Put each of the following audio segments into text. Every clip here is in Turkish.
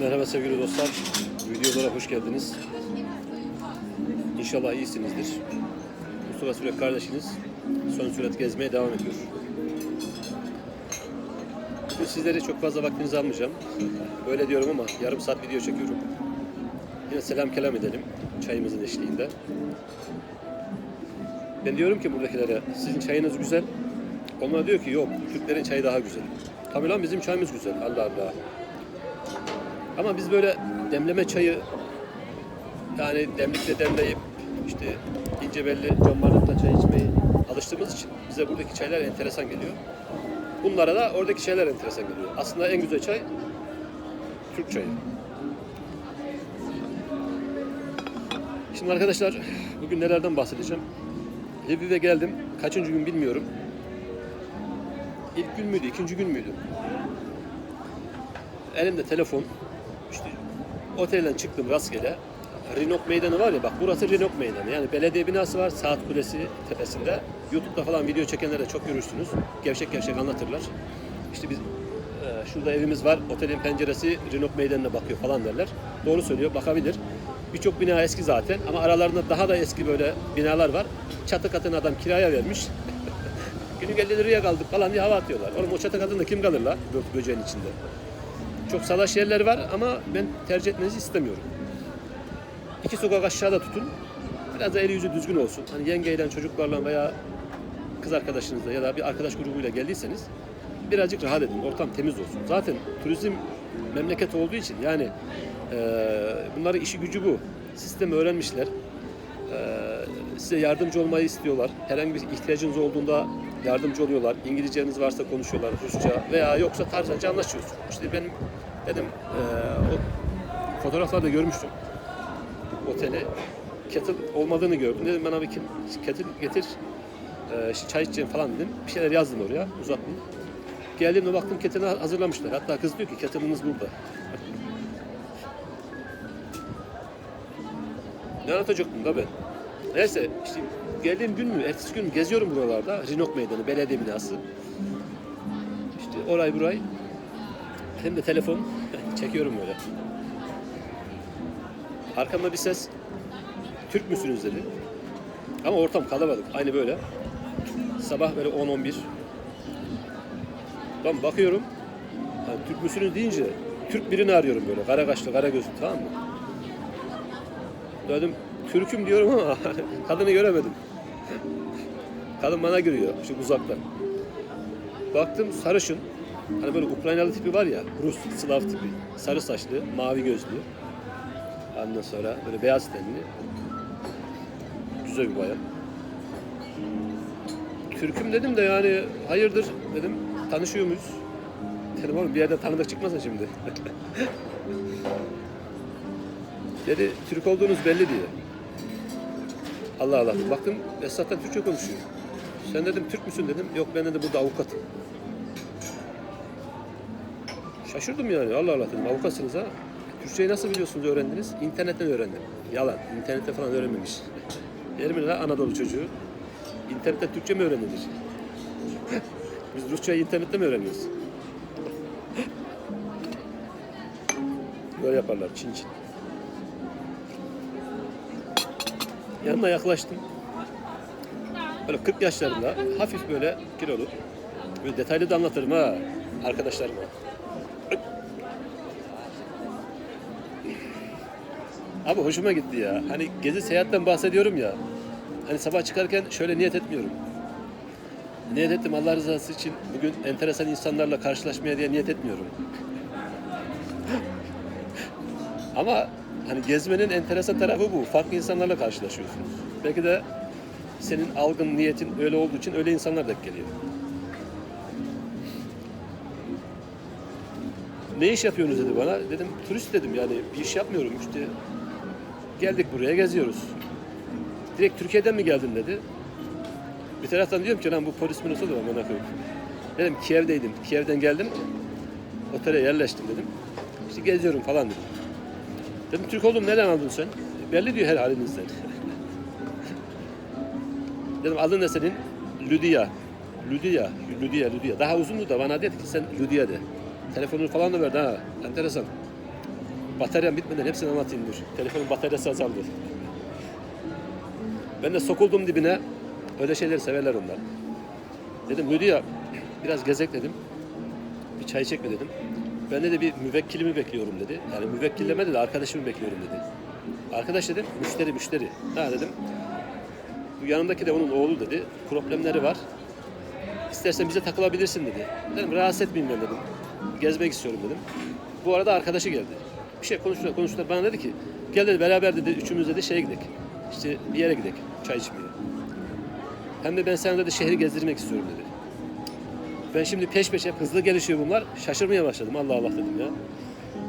Merhaba sevgili dostlar. Videolara hoş geldiniz. İnşallah iyisinizdir. Mustafa Sürek kardeşiniz son sürat gezmeye devam ediyor. Bugün sizleri çok fazla vaktinizi almayacağım. Böyle diyorum ama yarım saat video çekiyorum. Yine selam kelam edelim çayımızın eşliğinde. Ben diyorum ki buradakilere sizin çayınız güzel. Onlar diyor ki yok Türklerin çayı daha güzel. Tabii lan bizim çayımız güzel. Allah Allah. Ama biz böyle demleme çayı yani demlikle demleyip işte ince belli cam bardakta çay içmeyi alıştığımız için bize buradaki çaylar enteresan geliyor. Bunlara da oradaki çaylar enteresan geliyor. Aslında en güzel çay Türk çayı. Şimdi arkadaşlar bugün nelerden bahsedeceğim? Lviv'e geldim. Kaçıncı gün bilmiyorum. İlk gün müydü, ikinci gün müydü? Elimde telefon. Otelden çıktım rastgele. Rinok Meydanı var ya bak burası Rinok Meydanı. Yani belediye binası var Saat Kulesi tepesinde. YouTube'da falan video çekenlere çok görürsünüz. Gevşek gevşek anlatırlar. İşte biz e, şurada evimiz var. Otelin penceresi Rinok Meydanı'na bakıyor falan derler. Doğru söylüyor bakabilir. Birçok bina eski zaten ama aralarında daha da eski böyle binalar var. Çatı katını adam kiraya vermiş. Günü geldi liraya kaldık falan diye hava atıyorlar. Oğlum o çatı katında kim kalır la bö- böceğin içinde? Çok salaş yerler var ama ben tercih etmenizi istemiyorum. İki sokak aşağıda tutun. Biraz da eli yüzü düzgün olsun. Hani yengeyle, çocuklarla veya kız arkadaşınızla ya da bir arkadaş grubuyla geldiyseniz birazcık rahat edin. Ortam temiz olsun. Zaten turizm memleket olduğu için yani eee bunların işi gücü bu. Sistemi öğrenmişler. Eee, size yardımcı olmayı istiyorlar. Herhangi bir ihtiyacınız olduğunda yardımcı oluyorlar. İngilizceniz varsa konuşuyorlar Rusça veya yoksa tarzanca anlaşıyorsun. İşte benim dedim eee, o fotoğraflarda görmüştüm otele. Kettle olmadığını gördüm. Dedim bana bir ke- kettle getir. İşte çay içeceğim falan dedim. Bir şeyler yazdım oraya. Uzattım. Geldiğimde baktım kettle'ı hazırlamışlar. Hatta kız diyor ki kettle'ınız burada. Ne anlatacaktım da ben? Neyse işte geldiğim gün mü, ertesi gün mü geziyorum buralarda. Rinok Meydanı, belediye binası. İşte orayı burayı. Hem de telefon çekiyorum böyle. Arkamda bir ses. Türk müsünüz dedi. Ama ortam kalabalık. Aynı böyle. Sabah böyle 10-11. Ben bakıyorum. hani Türk müsünüz deyince Türk birini arıyorum böyle. Kara kaşlı, kara gözlü tamam mı? Dedim Türk'üm diyorum ama kadını göremedim. Kadın bana gülüyor şu uzaktan. Baktım sarışın. Hani böyle Ukraynalı tipi var ya, Rus, Slav tipi. Sarı saçlı, mavi gözlü. Ondan sonra böyle beyaz tenli. Güzel bir bayan. Türk'üm dedim de yani hayırdır dedim. Tanışıyor muyuz? Dedim oğlum bir yerden tanıdık çıkmasın şimdi. Dedi Türk olduğunuz belli diye. Allah Allah. Baktım Esat'tan Türkçe konuşuyor. Sen dedim Türk müsün dedim. Yok ben de burada avukatım. Şaşırdım yani. Allah Allah dedim. Avukatsınız ha. Türkçeyi nasıl biliyorsunuz öğrendiniz? İnternetten öğrendim. Yalan. İnternette falan öğrenmemiş. Yerim la Anadolu çocuğu. İnternette Türkçe mi öğrenilir? Biz Rusçayı internette mi öğreniyoruz? Böyle yaparlar çin çin. Yanına yaklaştım. Böyle 40 yaşlarında hafif böyle kilolu. Böyle detaylı da anlatırım ha arkadaşlarıma. Abi hoşuma gitti ya. Hani gezi seyahatten bahsediyorum ya. Hani sabah çıkarken şöyle niyet etmiyorum. Niyet ettim Allah rızası için bugün enteresan insanlarla karşılaşmaya diye niyet etmiyorum. Ama hani gezmenin enteresan tarafı bu. Farklı insanlarla karşılaşıyorsunuz. Belki de senin algın, niyetin öyle olduğu için öyle insanlar da geliyor. Ne iş yapıyorsunuz dedi bana. Dedim turist dedim yani bir iş yapmıyorum işte. Geldik buraya geziyoruz. Direkt Türkiye'den mi geldin dedi. Bir taraftan diyorum ki lan bu polis mi nasıl olur koyayım. Dedim Kiev'deydim. Kiev'den geldim. Otele yerleştim dedim. İşte geziyorum falan dedim. Dedim Türk oldum nereden aldın sen? Belli diyor her halinizden. dedim adın ne senin? Lydia. Lydia. Lydia, Lydia. Daha uzundu da bana dedi ki sen Lydia de. Telefonunu falan da verdi ha. Enteresan. Bataryam bitmeden hepsini anlatayım dur. Telefonun bataryası azaldı. Ben de sokuldum dibine. Öyle şeyleri severler onlar. Dedim Hülya biraz gezek dedim. Bir çay çekme dedim. Ben de bir müvekkilimi bekliyorum dedi. Yani müvekkil demedi de arkadaşımı bekliyorum dedi. Arkadaş dedim, müşteri müşteri. Ha dedim. Bu yanımdaki de onun oğlu dedi. Problemleri var. İstersen bize takılabilirsin dedi. Dedim rahatsız etmeyeyim ben dedim. Gezmek istiyorum dedim. Bu arada arkadaşı geldi. Bir şey konuştular konuştular. Bana dedi ki gel dedi beraber dedi üçümüz dedi şeye gidelim. İşte bir yere gidelim çay içmeye. Hem de ben sana dedi şehri gezdirmek istiyorum dedi. Ben şimdi peş peşe hızlı gelişiyor bunlar. Şaşırmaya başladım. Allah Allah dedim ya.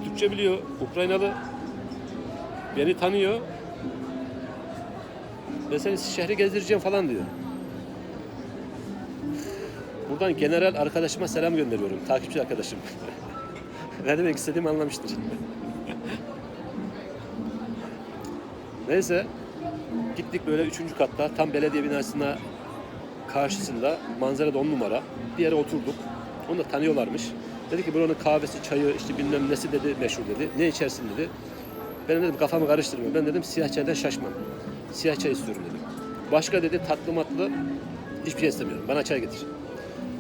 Türkçe biliyor. Ukraynalı. Beni tanıyor. Ben seni şehri gezdireceğim falan diyor. Buradan general arkadaşıma selam gönderiyorum. Takipçi arkadaşım. ne demek istediğimi anlamıştır. Neyse. Gittik böyle üçüncü katta. Tam belediye binasına karşısında. Manzara da on numara. Bir yere oturduk. Onu da tanıyorlarmış. Dedi ki buranın kahvesi, çayı, işte bilmem nesi dedi meşhur dedi. Ne içersin dedi. Ben dedim kafamı karıştırma. Ben dedim siyah çaydan şaşmam. Siyah çay istiyorum dedim. Başka dedi tatlı matlı hiçbir şey istemiyorum. Bana çay getir.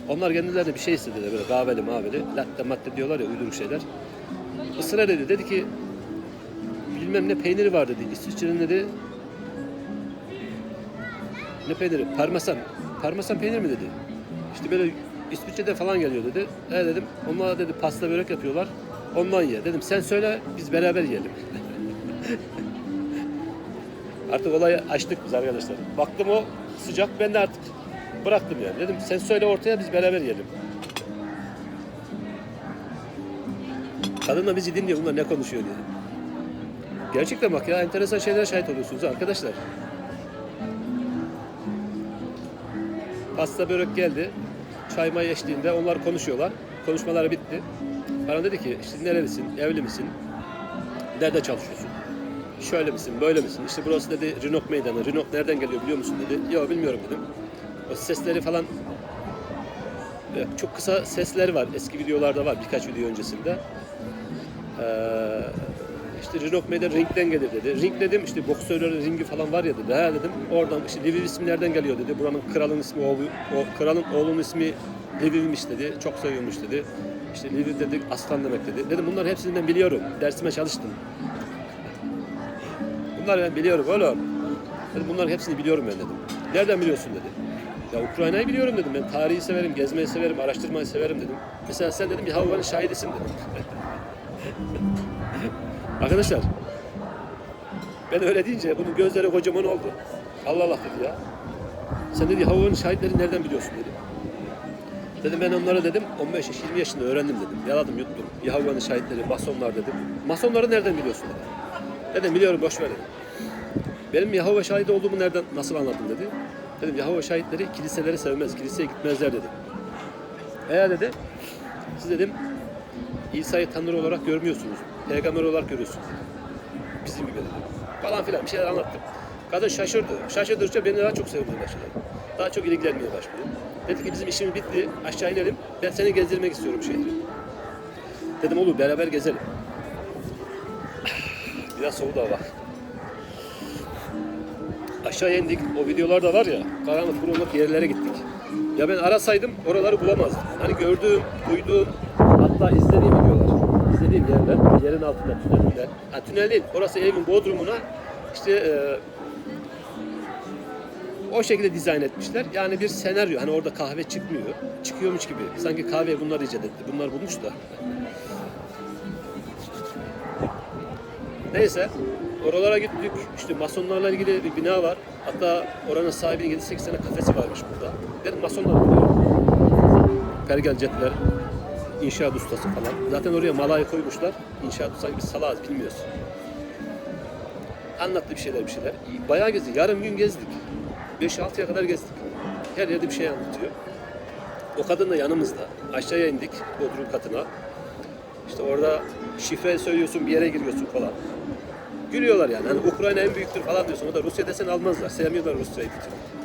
Onlar kendilerine bir şey istediler böyle kahveli maveli. Latte matte diyorlar ya uyduruk şeyler. Israr dedi. Dedi ki bilmem ne peyniri var dedi. İsviçre'nin dedi ne peyniri? Parmesan. Parmesan peynir mi dedi. İşte böyle İsviçre'de falan geliyor dedi. E dedim onlar dedi pasta börek yapıyorlar. Ondan ye. Dedim sen söyle biz beraber yiyelim. artık olayı açtık biz arkadaşlar. Baktım o sıcak ben de artık bıraktım yani. Dedim sen söyle ortaya biz beraber yiyelim. Kadın da bizi dinliyor bunlar ne konuşuyor diye. Gerçekten bak ya enteresan şeylere şahit oluyorsunuz arkadaşlar. Pasta börek geldi. Çay may eşliğinde onlar konuşuyorlar. Konuşmaları bitti. Bana dedi ki işte nerelisin, evli misin, nerede çalışıyorsun? Şöyle misin, böyle misin? İşte burası dedi Rinok meydanı. Rinok nereden geliyor biliyor musun dedi. Yok bilmiyorum dedim. O sesleri falan e, çok kısa sesleri var. Eski videolarda var birkaç video öncesinde. Ee, işte Rinok Meydan ringden gelir dedi. Ring dedim işte boksörlerin ringi falan var ya dedi. Ha dedim oradan işte Lviv ismi nereden geliyor dedi. Buranın kralın ismi oğlu, o kralın oğlunun ismi Lviv'miş dedi. Çok seviyormuş dedi. İşte Lviv dedik aslan demek dedi. Dedim bunların hepsini ben biliyorum. Dersime çalıştım. Bunları ben biliyorum oğlum. Dedim bunların hepsini biliyorum ben dedim. Nereden biliyorsun dedi. Ya Ukrayna'yı biliyorum dedim. Ben tarihi severim, gezmeyi severim, araştırmayı severim dedim. Mesela sen dedim Yahova'nın şahidisin dedim. Arkadaşlar ben öyle deyince bunun gözleri kocaman oldu. Allah Allah dedi ya. Sen dedi Yahova'nın şahitlerini nereden biliyorsun dedi. Dedim ben onları dedim 15 yaş 20 yaşında öğrendim dedim. Yaladım yuttum. Yahova'nın şahitleri, masonlar dedim. Masonları nereden biliyorsun dedi. Dedim biliyorum boş ver dedim. Benim Yahova şahidi olduğumu nereden nasıl anladın dedi. Dedim Yahova şahitleri kiliseleri sevmez, kiliseye gitmezler dedim. Eğer dedi siz dedim İsa'yı Tanrı olarak görmüyorsunuz. Peygamber olarak görüyorsunuz. dedi. Bizim gibi. Falan filan bir şeyler anlattım. Kadın şaşırdı. Şaşırdıkça beni daha çok sevmeye başladı. Daha çok ilgilenmeye başladı. Dedi ki bizim işimiz bitti. Aşağı inelim. Ben seni gezdirmek istiyorum şehri. Dedim olur beraber gezelim. Biraz soğudu hava. Aşağı indik. O videolar da var ya. Karanlık kuruluk yerlere gittik. Ya ben arasaydım oraları bulamazdım. Hani gördüğüm, duyduğum, İzlediğim yerler, yerin altında tüneller. Ha, tünel değil, orası evin bodrumuna işte e, o şekilde dizayn etmişler. Yani bir senaryo. Hani orada kahve çıkmıyor. Çıkıyormuş gibi. Sanki kahve bunlar icat etti. Bunlar bulmuş da. Neyse. Oralara gittik. İşte masonlarla ilgili bir bina var. Hatta oranın sahibinin 7-8 tane kafesi varmış burada. Dedim masonlar biliyorum. Pergelcetler, inşaat ustası falan. Zaten oraya malayı koymuşlar. İnşaat ustası biz salağız bilmiyoruz. Anlattı bir şeyler bir şeyler. Bayağı gezdik. Yarım gün gezdik. 5-6'ya kadar gezdik. Her yerde bir şey anlatıyor. O kadın da yanımızda. Aşağıya indik bodrum katına. İşte orada şifre söylüyorsun bir yere giriyorsun falan. Gülüyorlar yani. Hani Ukrayna en büyüktür falan diyorsun. O da Rusya desen almazlar. Sevmiyorlar Rusya'yı bir.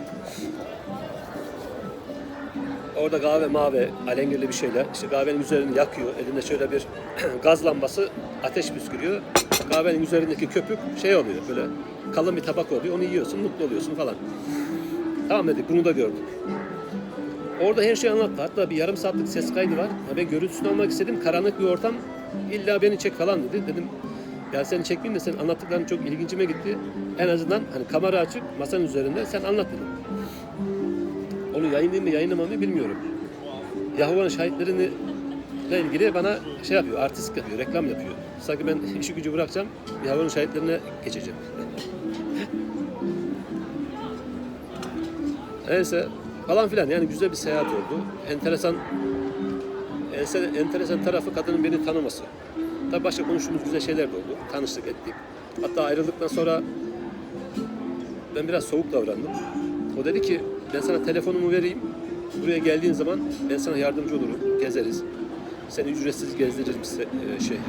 Orada kahve mavi, alengirli bir şeyler. İşte kahvenin üzerini yakıyor. Elinde şöyle bir gaz lambası ateş püskürüyor. Kahvenin üzerindeki köpük şey oluyor böyle kalın bir tabak oluyor. Onu yiyorsun, mutlu oluyorsun falan. Tamam dedik, bunu da gördük. Orada her şeyi anlattı. Hatta bir yarım saatlik ses kaydı var. Ben görüntüsünü almak istedim. Karanlık bir ortam. İlla beni çek falan dedi. Dedim ya seni çekmeyeyim de senin anlattıkların çok ilgincime gitti. En azından hani kamera açık masanın üzerinde sen anlat dedim. Onu yayınlayayım mı yayınlamam mı bilmiyorum. Yahova'nın şahitlerini ile ilgili bana şey yapıyor, artist yapıyor, reklam yapıyor. Sanki ben işi gücü bırakacağım, Yahova'nın şahitlerine geçeceğim. Neyse falan filan yani güzel bir seyahat oldu. Enteresan enteresan tarafı kadının beni tanıması. Tabii başka konuştuğumuz güzel şeyler de oldu. Tanıştık ettik. Hatta ayrıldıktan sonra ben biraz soğuk davrandım. O dedi ki ben sana telefonumu vereyim. Buraya geldiğin zaman ben sana yardımcı olurum. Gezeriz. Seni ücretsiz gezdiririm size e, şehri.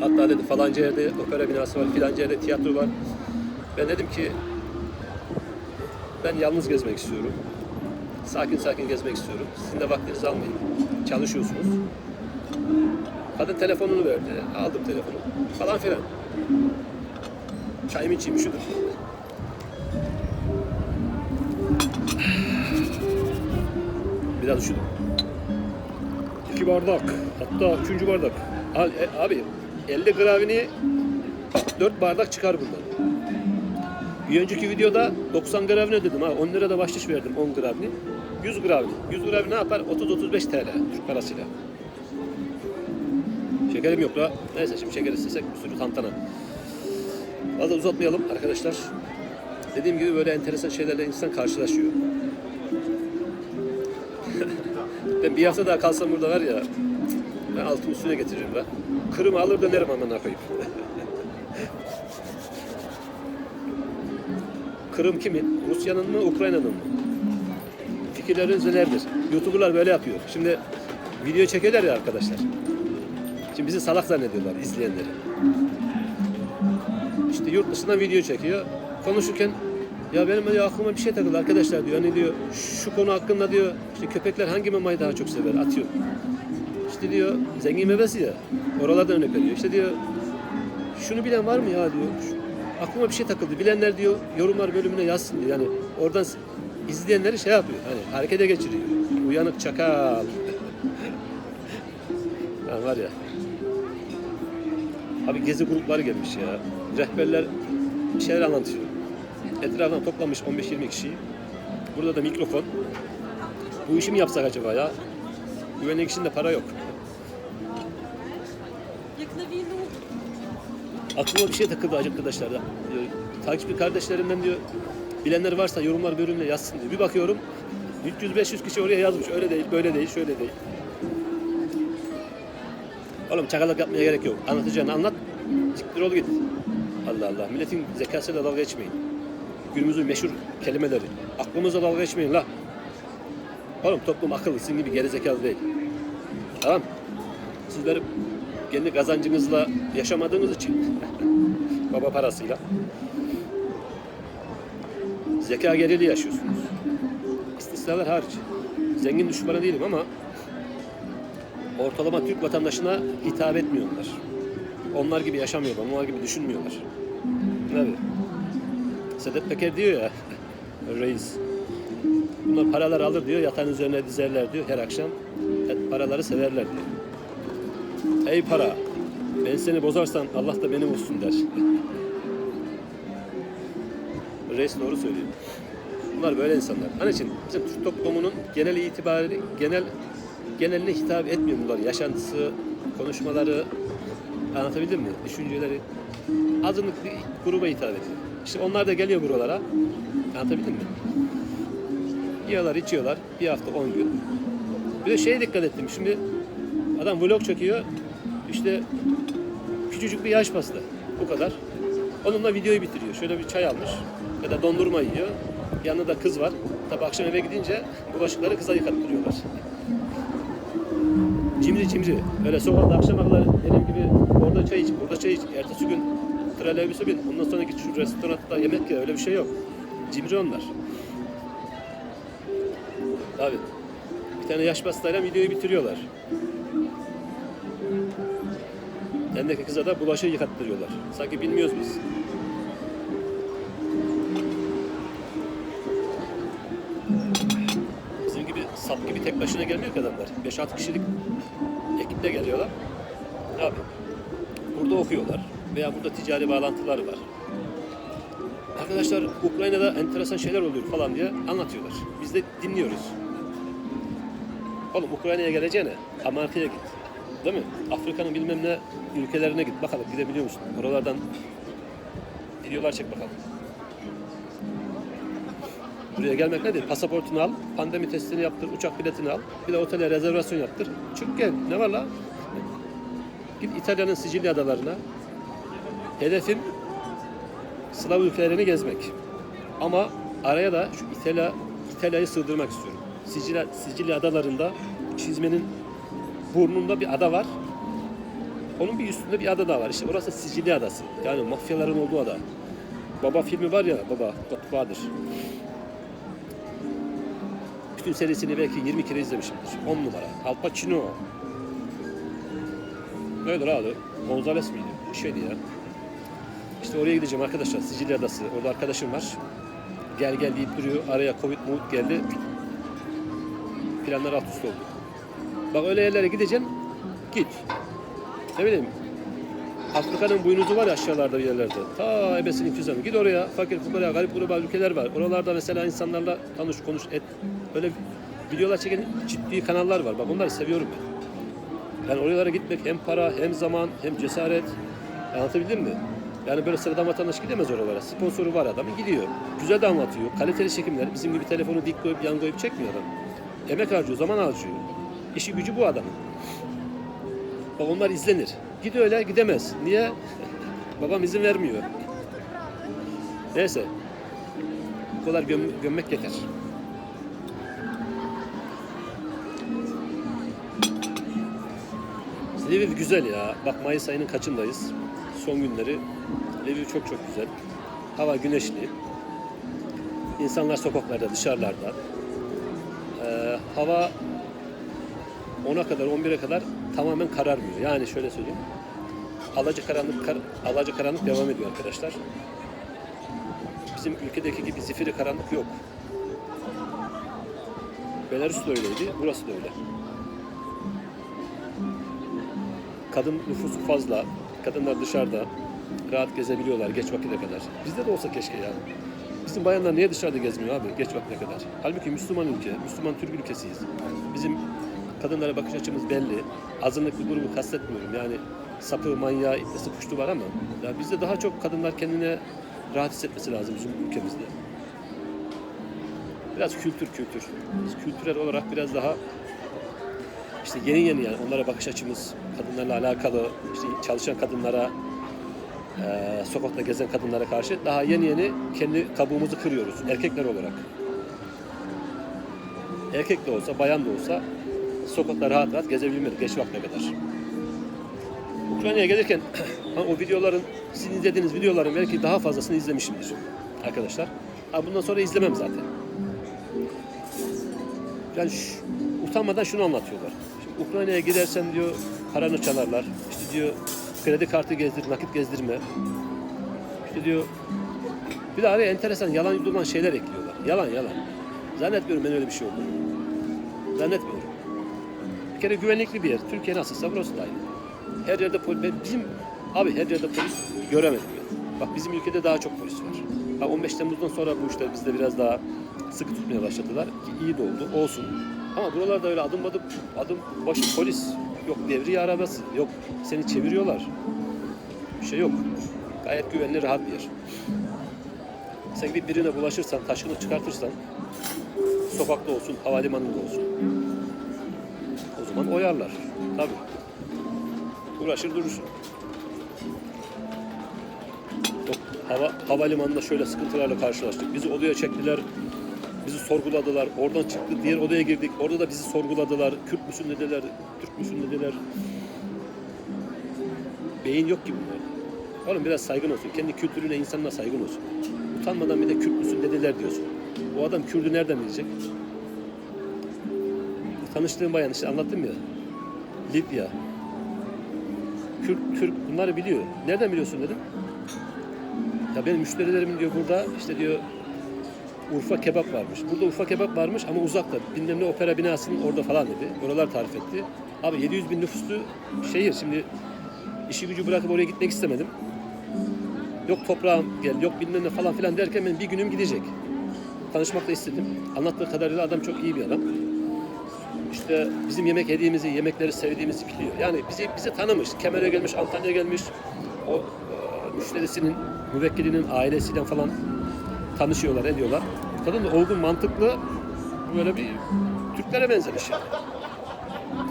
Hatta dedi falanca yerde opera binası var, filanca yerde tiyatro var. Ben dedim ki ben yalnız gezmek istiyorum. Sakin sakin gezmek istiyorum. Sizin de vaktinizi almayın. Çalışıyorsunuz. Kadın telefonunu verdi. Aldım telefonu. Falan filan. Çayımı içeyim şudur. Biraz üşüdüm. İki bardak. Hatta üçüncü bardak. Al, e, abi 50 gravini 4 bardak çıkar buradan. Bir önceki videoda 90 gravini ödedim ha. 10 lira da bahşiş verdim 10 gravini. 100 gravini. 100 gravini ne yapar? 30-35 TL Türk parasıyla. Şekerim yok la. Neyse şimdi şeker istesek bir sürü tantana. Fazla uzatmayalım arkadaşlar. Dediğim gibi böyle enteresan şeylerle insan karşılaşıyor. Ben bir hafta daha kalsam burada var ya ben altın üstüne getiririm la. Kırımı alır dönerim amına koyayım. Kırım kimin? Rusya'nın mı, Ukrayna'nın mı? Fikirleriniz nelerdir? YouTuber'lar böyle yapıyor. Şimdi video çekerler ya arkadaşlar. Şimdi bizi salak zannediyorlar izleyenleri. İşte yurt dışından video çekiyor. Konuşurken ya benim diyor, aklıma bir şey takıldı arkadaşlar diyor. Hani diyor şu konu hakkında diyor işte köpekler hangi mamayı daha çok sever atıyor. İşte diyor zengin meyvesi ya. Oralardan örnek veriyor. İşte diyor şunu bilen var mı ya diyor. Şu- aklıma bir şey takıldı. Bilenler diyor yorumlar bölümüne yazsın diyor. Yani oradan izleyenleri şey yapıyor. Hani harekete geçiriyor. Uyanık çakal. Ha, var ya. Abi gezi grupları gelmiş ya. Rehberler bir şeyler anlatıyor. Etrafından toplamış 15-20 kişiyi. Burada da mikrofon. Bu işi mi yapsak acaba ya? Güvenlik için de para yok. Aklıma bir şey takıldı arkadaşlar. da. Diyor, Takipçi kardeşlerimden diyor bilenler varsa yorumlar bölümüne yazsın diyor. Bir bakıyorum 300-500 kişi oraya yazmış. Öyle değil, böyle değil, şöyle değil. Oğlum çakalak yapmaya gerek yok. Anlatacağını anlat. Siktir ol git. Allah Allah. Milletin zekasıyla dalga geçmeyin. Günümüzün meşhur kelimeleri. Aklımızla dalga geçmeyin la. Oğlum toplum akıllı. Sizin gibi gerizekalı değil. Tamam. Sizler kendi kazancınızla yaşamadığınız için baba parasıyla zeka geriliği yaşıyorsunuz. İstisnalar hariç. Zengin düşmanı değilim ama ortalama Türk vatandaşına hitap etmiyorlar. Onlar gibi yaşamıyorlar, onlar gibi düşünmüyorlar. Tabii. Sedat Peker diyor ya, reis. Bunlar paralar alır diyor, yatağın üzerine dizerler diyor her akşam. Hep paraları severler diyor. Ey para, ben seni bozarsam Allah da beni bozsun der. Reis doğru söylüyor. Bunlar böyle insanlar. Onun için bizim Türk toplumunun genel itibariyle genel geneline hitap etmiyor bunlar. Yaşantısı, konuşmaları, anlatabildim mi? Düşünceleri azınlık bir gruba hitap ediyor. İşte onlar da geliyor buralara. Anlatabildim mi? Yiyorlar, içiyorlar. Bir hafta, on gün. Bir de şeye dikkat ettim. Şimdi adam vlog çekiyor. İşte küçücük bir yaş pasta. Bu kadar. Onunla videoyu bitiriyor. Şöyle bir çay almış. Ya da dondurma yiyor. Yanında da kız var. Tabi akşam eve gidince bulaşıkları kıza yıkattırıyorlar. Cimri cimri. Öyle sokakta akşama kadar benim gibi orada çay iç, burada çay iç. Ertesi gün trolleybüse bin. Ondan sonra git şu restoranda yemek ye. Öyle bir şey yok. Cimri onlar. Tabii. tane yaş pastayla videoyu bitiriyorlar. Yanındaki kıza da bulaşığı yıkattırıyorlar. Sanki bilmiyoruz biz. Bizim gibi sap gibi tek başına gelmiyor ki adamlar. 5-6 kişilik ekiple geliyorlar. Abi burada okuyorlar veya burada ticari bağlantıları var. Arkadaşlar Ukrayna'da enteresan şeyler oluyor falan diye anlatıyorlar. Biz de dinliyoruz. Oğlum Ukrayna'ya geleceğine Amerika'ya git. Değil mi? Afrika'nın bilmem ne ülkelerine git. Bakalım gidebiliyor musun? Oralardan videolar çek bakalım. Buraya gelmek nedir? Pasaportunu al, pandemi testini yaptır, uçak biletini al, bir de otele rezervasyon yaptır. Çık gel. Ne var la? Git İtalya'nın Sicilya adalarına. Hedefim Slav ülkelerini gezmek. Ama araya da şu İtalya, İtalya'yı sığdırmak istiyorum. Sicilya, Sicilya adalarında çizmenin burnunda bir ada var. Onun bir üstünde bir ada daha var. İşte orası Sicilya adası. Yani mafyaların olduğu ada. Baba filmi var ya, Baba, Godfather. Bütün serisini belki 20 kere izlemişimdir. 10 numara. Al Pacino. Böyle abi. Gonzales miydi? Şeydi ya. İşte oraya gideceğim arkadaşlar. Sicilya Adası. Orada arkadaşım var. Gel gel deyip duruyor. Araya Covid Covid geldi. Planlar alt üst oldu. Bak öyle yerlere gideceksin. Git. Ne bileyim. Afrika'nın boynuzu var ya aşağılarda bir yerlerde. Ta ebesinin füzemi. Git oraya. Fakir fukara, garip gruba ülkeler var. Oralarda mesela insanlarla tanış, konuş, et. Öyle videolar çeken ciddi kanallar var. Bak onları seviyorum ben. Yani oralara gitmek hem para, hem zaman, hem cesaret. Anlatabildim mi? Yani böyle sıradan vatandaş gidemez oralara. Sponsoru var adamın gidiyor. Güzel de anlatıyor. Kaliteli çekimler. Bizim gibi telefonu dik koyup yan koyup çekmiyor adam. Emek harcıyor, zaman harcıyor. İşi gücü bu adamın. Bak onlar izlenir. Gid öyle gidemez. Niye? Babam izin vermiyor. Neyse. Bu kadar göm- gömmek yeter. Lviv güzel ya. Bak Mayıs ayının kaçındayız? Son günleri. Lviv çok çok güzel. Hava güneşli. İnsanlar sokaklarda, dışarılarda. Ee, hava 10'a kadar, 11'e kadar tamamen kararmıyor. Yani şöyle söyleyeyim. Alacı karanlık, kar, alacı karanlık devam ediyor arkadaşlar. Bizim ülkedeki gibi zifiri karanlık yok. Belarus da öyleydi, burası da öyle. Kadın nüfusu fazla, kadınlar dışarıda rahat gezebiliyorlar geç vakite kadar. Bizde de olsa keşke ya. Bizim bayanlar niye dışarıda gezmiyor abi geç vakite kadar? Halbuki Müslüman ülke, Müslüman Türk ülkesiyiz. Bizim kadınlara bakış açımız belli. Azınlık bir grubu kastetmiyorum. Yani sapı, manyağı, iplesi, puştu var ama ya bizde daha çok kadınlar kendine rahat hissetmesi lazım bizim ülkemizde. Biraz kültür kültür. Biz kültürel olarak biraz daha işte yeni yeni yani onlara bakış açımız kadınlarla alakalı işte çalışan kadınlara eee, sokakta gezen kadınlara karşı daha yeni yeni kendi kabuğumuzu kırıyoruz erkekler olarak. Erkek de olsa, bayan da olsa sokakta rahat rahat gezebilmeli geç vakte kadar. Ukrayna'ya gelirken o videoların, sizin izlediğiniz videoların belki daha fazlasını izlemişimdir arkadaşlar. Ha, bundan sonra izlemem zaten. Yani şu, utanmadan şunu anlatıyorlar. Ukrayna'ya gidersen diyor paranı çalarlar. İşte diyor kredi kartı gezdir, nakit gezdirme. İşte diyor bir de araya enteresan yalan yudurman şeyler ekliyorlar. Yalan yalan. Zannetmiyorum ben öyle bir şey olduğunu. Zannetmiyorum. Bir kere güvenlikli bir yer. Türkiye nasılsa burası da aynı. Her yerde polis, bizim abi her yerde polis göremedim ben. Bak bizim ülkede daha çok polis var. Ha 15 Temmuz'dan sonra bu işler bizde biraz daha sıkı tutmaya başladılar ki iyi de oldu. Olsun. Ama buralarda öyle adım adım adım başı polis yok devriye arabası yok seni çeviriyorlar. Bir şey yok. Gayet güvenli rahat bir yer. Sen gidip birine bulaşırsan, taşını çıkartırsan sokakta olsun, havalimanında olsun. O zaman oyarlar. Tabii. Uğraşır durursun. Hava, havalimanında şöyle sıkıntılarla karşılaştık. Bizi odaya çektiler. Bizi sorguladılar. Oradan çıktık. Diğer odaya girdik. Orada da bizi sorguladılar. Kürt müsün dediler. Türk müsün dediler. Beyin yok ki bunlarda. Oğlum biraz saygın olsun. Kendi kültürüne, insanına saygın olsun. Utanmadan bir de Kürt müsün dediler diyorsun. O adam Kürt'ü nereden bilecek? tanıştığım bayan işte anlattım ya. Lidya. Kürt, Türk bunları biliyor. Nereden biliyorsun dedim. Ya benim müşterilerim diyor burada işte diyor Urfa kebap varmış. Burada Urfa kebap varmış ama uzakta. Bilmem ne opera binasının orada falan dedi. Oralar tarif etti. Abi 700 bin nüfuslu şehir. Şimdi işi gücü bırakıp oraya gitmek istemedim. Yok toprağım gel, yok bilmem ne falan filan derken benim bir günüm gidecek. Tanışmak da istedim. Anlattığı kadarıyla adam çok iyi bir adam. İşte bizim yemek yediğimizi, yemekleri sevdiğimizi biliyor. Yani bizi bizi tanımış. Kemer'e gelmiş, Antalya'ya gelmiş. O e, müşterisinin, müvekkilinin ailesiyle falan tanışıyorlar, ediyorlar. Kadın da olgun, mantıklı, böyle bir Türklere benzemiş yani.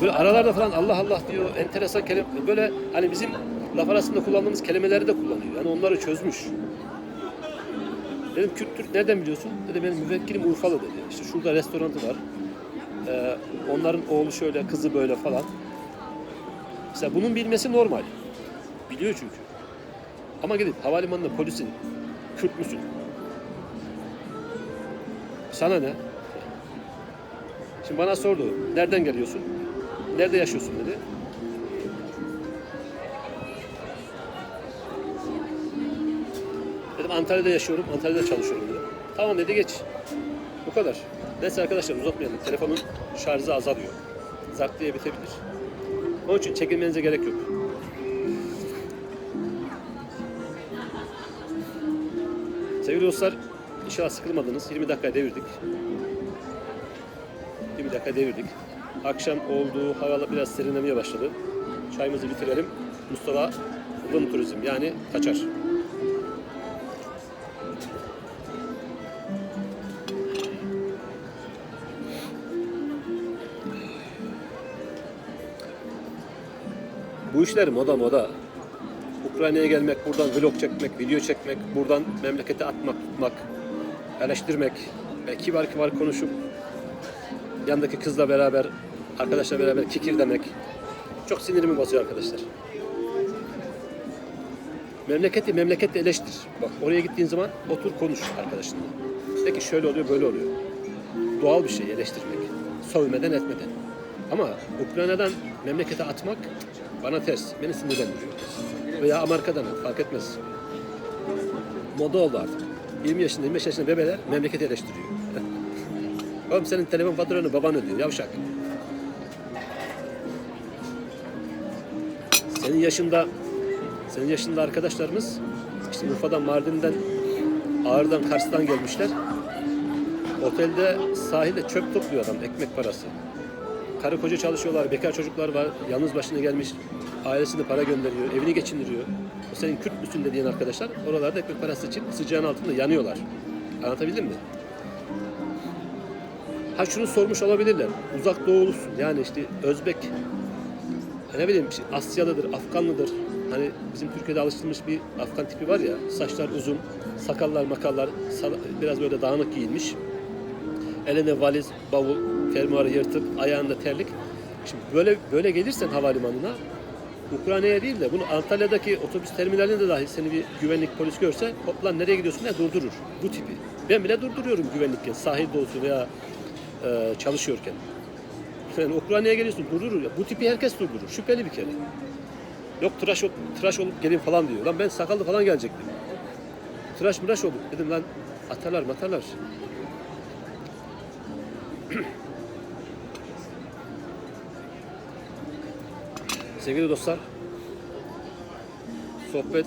Böyle aralarda falan Allah Allah diyor, enteresan kelime, böyle hani bizim laf arasında kullandığımız kelimeleri de kullanıyor. Yani onları çözmüş. Dedim Kürt Türk nereden biliyorsun? Dedi benim müvekkilim Urfalı dedi. İşte şurada restoranı var. Ee, onların oğlu şöyle, kızı böyle falan. Mesela bunun bilmesi normal. Biliyor çünkü. Ama gidip havalimanında polisin Kürt müsün? Sana ne? Şimdi bana sordu. Nereden geliyorsun? Nerede yaşıyorsun dedi. Dedim Antalya'da yaşıyorum, Antalya'da çalışıyorum dedim. Tamam dedi geç. Bu kadar. Neyse arkadaşlar uzatmayalım. Telefonun şarjı azalıyor. Zart diye bitebilir. Onun için çekinmenize gerek yok. Sevgili dostlar, inşallah sıkılmadınız. 20 dakika devirdik. 20 dakika devirdik. Akşam oldu, havalar biraz serinlemeye başladı. Çayımızı bitirelim. Mustafa Vın Turizm yani kaçar. Bu işler moda moda. Ukrayna'ya gelmek, buradan vlog çekmek, video çekmek, buradan memlekete atmak, tutmak, eleştirmek ve kibar kibar konuşup yandaki kızla beraber, arkadaşla beraber kikir demek çok sinirimi bozuyor arkadaşlar. Memleketi memleketle eleştir. Bak oraya gittiğin zaman otur konuş arkadaşınla. De ki şöyle oluyor, böyle oluyor. Doğal bir şey eleştirmek. Sövmeden etmeden. Ama Ukrayna'dan memlekete atmak bana ters. Beni sinirlendiriyor. Veya Amerika'dan fark etmez. Moda oldu artık. 20 yaşında, 25 yaşında bebeler memleketi eleştiriyor. Oğlum senin telefon faturanı baban ödüyor, yavşak. Senin yaşında senin yaşında arkadaşlarımız işte Urfa'dan, Mardin'den, Ağrı'dan, Kars'tan gelmişler. Otelde, sahilde çöp topluyor adam, ekmek parası. Karı koca çalışıyorlar, bekar çocuklar var, yalnız başına gelmiş, ailesine para gönderiyor, evini geçindiriyor. Senin Kürt müsün dediğin arkadaşlar oralarda ekmek parası için sıcağın altında yanıyorlar. Anlatabildim mi? Ha şunu sormuş olabilirler. Uzak doğulusun. Yani işte Özbek, ne bileyim işte Asyalıdır, Afganlıdır. Hani bizim Türkiye'de alıştırılmış bir Afgan tipi var ya. Saçlar uzun, sakallar makallar, biraz böyle dağınık giyinmiş. Elinde valiz, bavul, fermuarı yırtık, ayağında terlik. Şimdi böyle böyle gelirsen havalimanına Ukrayna'ya değil de bunu Antalya'daki otobüs terminalinde dahi seni bir güvenlik polis görse hop lan nereye gidiyorsun diye durdurur. Bu tipi. Ben bile durduruyorum güvenlikken sahilde olsun veya e, çalışıyorken. Yani Ukrayna'ya geliyorsun durdurur. Ya. Bu tipi herkes durdurur. Şüpheli bir kere. Yok tıraş, ol- tıraş olup gelin falan diyor. Lan ben sakallı falan gelecektim. Tıraş mıraş olduk. Dedim lan atarlar matarlar. Sevgili dostlar, sohbet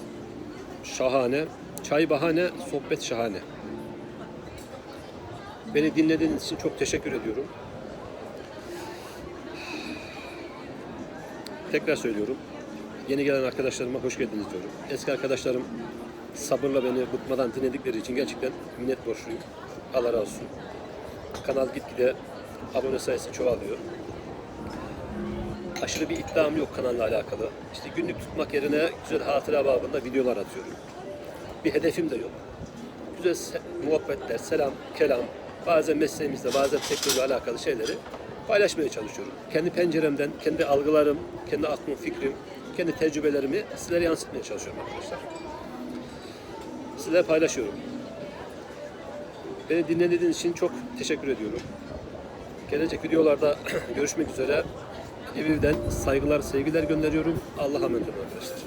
şahane, çay bahane, sohbet şahane. Beni dinlediğiniz için çok teşekkür ediyorum. Tekrar söylüyorum. Yeni gelen arkadaşlarıma hoş geldiniz diyorum. Eski arkadaşlarım sabırla beni bıkmadan dinledikleri için gerçekten minnet borçluyum. Allah razı olsun. Kanal gitgide abone sayısı çoğalıyor. Aşırı bir iddiam yok kanalla alakalı. İşte günlük tutmak yerine güzel hatıra babında videolar atıyorum. Bir hedefim de yok. Güzel se- muhabbetler, selam, kelam, bazen mesleğimizle, bazen sektörle alakalı şeyleri paylaşmaya çalışıyorum. Kendi penceremden, kendi algılarım, kendi aklım, fikrim, kendi tecrübelerimi sizlere yansıtmaya çalışıyorum arkadaşlar. Sizlerle paylaşıyorum. Beni dinlediğiniz için çok teşekkür ediyorum. Gelecek videolarda görüşmek üzere. Eviv'den saygılar, sevgiler gönderiyorum. Allah'a emanet olun arkadaşlar.